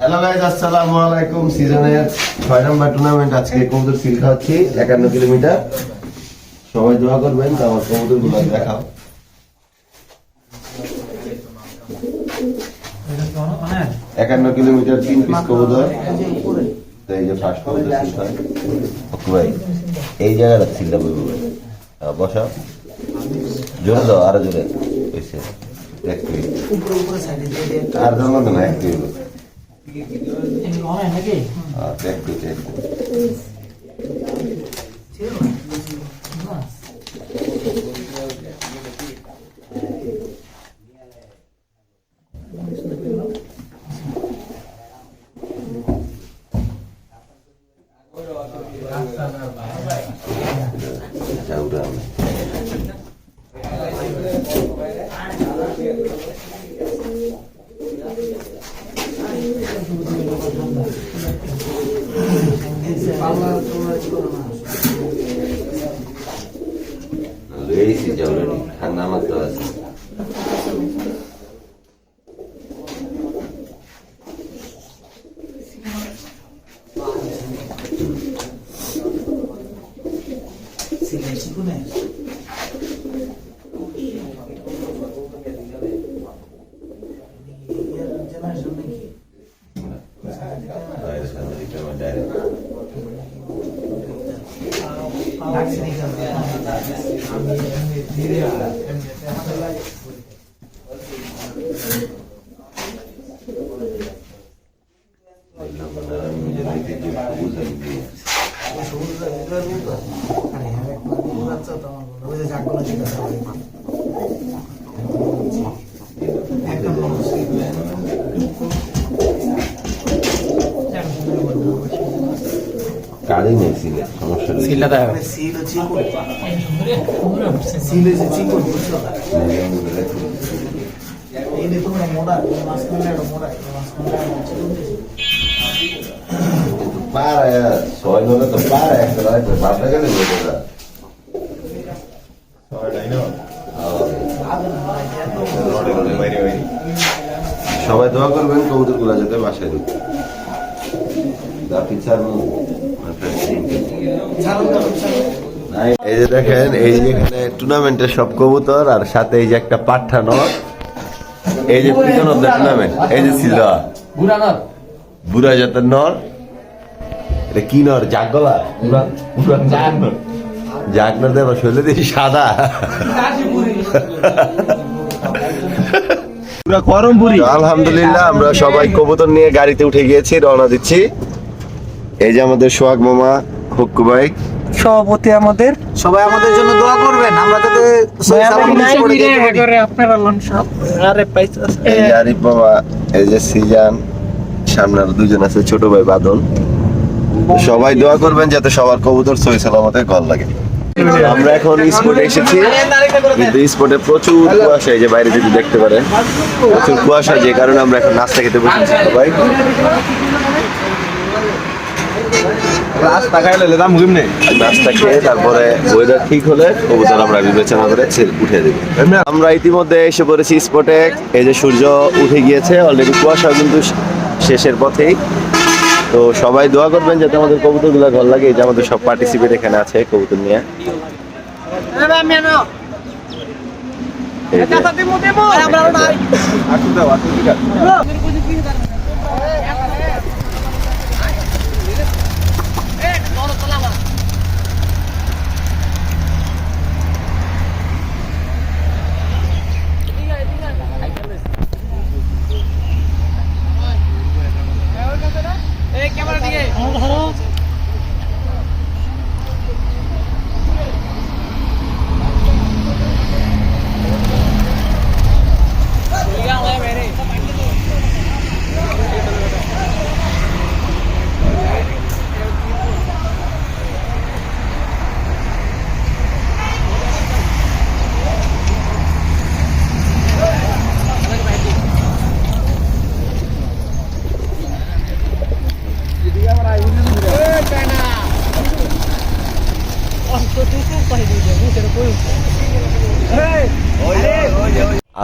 Hello guys আসসালামু আলাইকুম সিজনের ছয় নম্বর টুর্নামেন্ট আজকে কবুতর সিল খাওয়াচ্ছি একান্ন কিলোমিটার সবাই দোয়া করবেন তো আমার কবুতরগুলো দেখাও একান্ন কিলোমিটার তিন পিস কবুতর। এই যে ফার্স্ট কবুতর ভাই এই জায়গাটা আহ, বসাও। জোরে দাও আরও জোরে। মিনিট আর জন্য না এক মিনিট আচ্ছা একটু একটু যাও ঠান্ডা মাত্র আছে বাইরে धीरे কালি নেই সিলে সমস্যা নেই। সিলটা দেখো। সিল হচ্ছে সিল হচ্ছে চিকুন বুঝছ? এই মোড়া মোড়া para ছয় তো একটা গেলে সবাই দোয়া করবেন কবুতরগুলা যাতে বাসায় ঢুকে। এই যে দেখেন এই যে এখানে টুর্নামেন্টের সব কবুতর আর সাথে এই যে একটা পাঠানো। এই যে অফ দ্য টুর্নামেন্ট এই যে ছিল। বুড়া জাতের নর। এটা কি নর? জাগলা জাগনার দেব শৈলে দেখি সাদা আলহামদুলিল্লাহ আমরা সবাই কবুতর নিয়ে গাড়িতে উঠে গিয়েছি রওনা দিচ্ছি। এই যে আমাদের সোহাগ মামা হুক্কু ভাই। সভাপতি আমাদের। সবাই আমাদের জন্য দোয়া করবেন আমরা যাতে যেতে এই আরিফ বাবা এই যে সিজান সামনে আরও দুজন আছে ছোট ভাই বাদল। সবাই দোয়া করবেন যাতে সবার কবুতর সহি সালামতে ঘর লাগে। আমরা এখন স্পটে এসেছি। কিন্তু স্পটে প্রচুর কুয়াশা এই যে বাইরে যদি দেখতে পারে প্রচুর কুয়াশা যে কারণে আমরা এখন নাস্তা খেতে বসেছি সবাই। রাস্তা খাইলে দাম ঘুম নেই। নাস্তা খেয়ে তারপরে ওয়েদার ঠিক হলে কবুতর আমরা বিবেচনা করে উঠে দেব। আমরা ইতিমধ্যে এসে পড়েছি স্পটে এই যে সূর্য উঠে গিয়েছে অলরেডি কুয়াশা কিন্তু শেষের পথেই। তো সবাই দোয়া করবেন যাতে আমাদের কবুতরগুলা ঘর লাগে। এই যে আমাদের সব পার্টিসিপেট এখানে আছে কবুতর নিয়ে। এই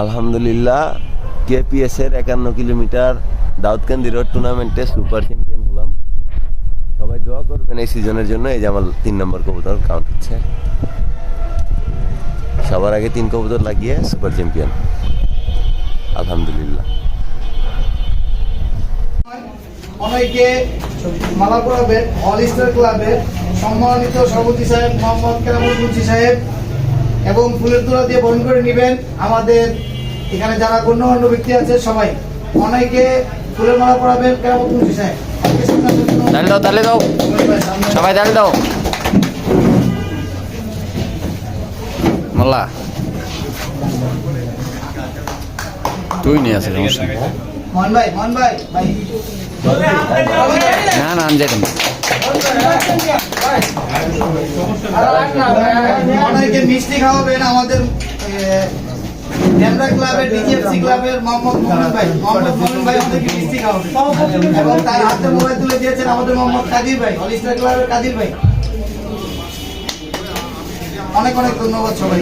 আলহামদুলিল্লাহ কেপিএস এর একান্ন কিলোমিটার দাউদকান্দি রোড টুর্নামেন্টে সুপার চ্যাম্পিয়ন হলাম। সবাই দোয়া করবেন এই সিজনের জন্য, এই যে আমার তিন নম্বর কবুতর কাউন্ট হচ্ছে। সবার আগে তিন কবুতর লাগিয়ে সুপার চ্যাম্পিয়ন আলহামদুলিল্লাহ। অনেকে মালা পড়াবেন অল স্টার ক্লাবের সম্মানিত সভাপতি সাহেব মোহাম্মদ কেরামুল মুন্সি সাহেব এবং ফুলের তোলা দিয়ে বরণ করে নেবেন আমাদের এখানে যারা গণ্যমান্য ব্যক্তি আছে সবাই। অনেকে ফুলের মালা পড়াবেন মুন্সি সাহেব। তাহলে দাও তাহলে দাও। সবাই তাহলে দাও। মোল্লা তুই নিয়ে আসে সমস্যা। ভাই মোহন ভাই ভাই। না না আমি যেতাম অনেকে মিষ্টি খাওয়াবেন আমাদের ক্লাবের ডিজিএফসি ক্লাবের মোহাম্মদ ভাই, মোহাম্মদ মোহাম্মদ ভাই আমাদেরকে মিষ্টি খাওয়াবেন এবং তার হাতে মোবাইল তুলে দিয়েছেন আমাদের মোহাম্মদ কাদির ভাই অল ক্লাবের কাদির ভাই। অনেক অনেক ধন্যবাদ সবাই